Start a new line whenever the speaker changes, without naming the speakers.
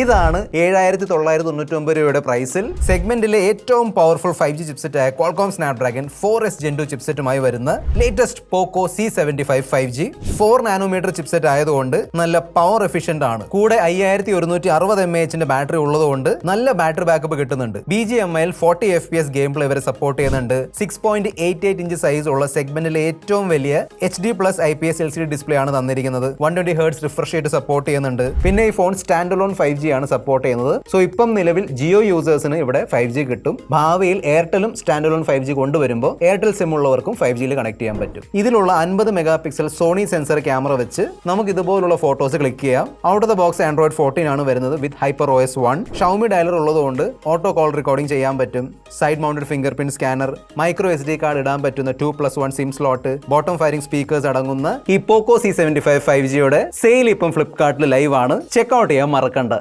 ഇതാണ് ഏഴായിരത്തി തൊള്ളായിരത്തി തൊണ്ണൂറ്റി ഒമ്പത് രൂപയുടെ പ്രൈസിൽ സെഗ്മെന്റിലെ ഏറ്റവും powerful five G ചിപ്സെറ്റായ Qualcomm Snapdragon four S gen two ചിപ്സെറ്റുമായി വരുന്ന latest Poco C seventy five five G four nanometre chipset ആയതുകൊണ്ട് നല്ല പവർ എഫിഷ്യന്റ് ആണ്. കൂടെ അയ്യായിരത്തി ഒരുന്നൂറ്റി അറുപത് എം എച്ചിന്റെ ബാറ്ററി ഉള്ളതുകൊണ്ട് നല്ല ബാറ്ററി ബാക്കപ്പ് കിട്ടുന്നുണ്ട്. ബി ജി എം ഐയിൽ forty F P S game play വരെ സപ്പോർട്ട് ചെയ്യുന്നുണ്ട്. Six point eight eight inch size ഉള്ള സെഗ്മെന്റിലെ ഏറ്റവും വലിയ H D plus I P S L C D display ആണ് തന്നിരിക്കുന്നത്. വൺ ട്വന്റി ഹേർട്സ് റിഫ്രഷ് ചെയ്ത് സപ്പോർട്ട് ചെയ്യുന്നുണ്ട്. പിന്നെ ഈ ഫോൺ സ്റ്റാൻഡ് ലോൺ ഫൈവ് ആണ് സപ്പോർട്ട് ചെയ്യുന്നത്. സോ ഇപ്പം നിലവിൽ ജിയോ യൂസേഴ്സിന് ഇവിടെ ഫൈവ് ജി കിട്ടും. ഭാവിയിൽ എയർടെലും സ്റ്റാൻഡ് ലോൺ ഫൈവ് ജി കൊണ്ടുവരുമ്പോൾ എയർടെൽ സിം ഉള്ളവർക്കും ഫൈവ് ജിയിൽ കണക്ട് ചെയ്യാൻ പറ്റും. ഇതിലുള്ള അൻപത് mega pixel Sony sensor camera വെച്ച് നമുക്ക് ഇതുപോലുള്ള ഫോട്ടോസ് ക്ലിക്ക് ചെയ്യാം. Out of the box Android fourteen ആണ് വരുന്നത് with hyper O S one Xiaomi dialer ഉള്ളതുകൊണ്ട് ഓട്ടോ കോൾ റെക്കോർഡിംഗ് ചെയ്യാൻ പറ്റും. Side mounted fingerprint scanner micro S D card ഇടാൻ പറ്റുന്ന two plus one SIM slot bottom firing speakers അടങ്ങുന്ന ഈ Poco C seventy five five ജിയുടെ sale ഇപ്പം ഫ്ലിപ്കാർട്ടിൽ ലൈവ് ആണ്. ചെക്ക്ഔട്ട് ചെയ്യാൻ മറക്കണ്ട.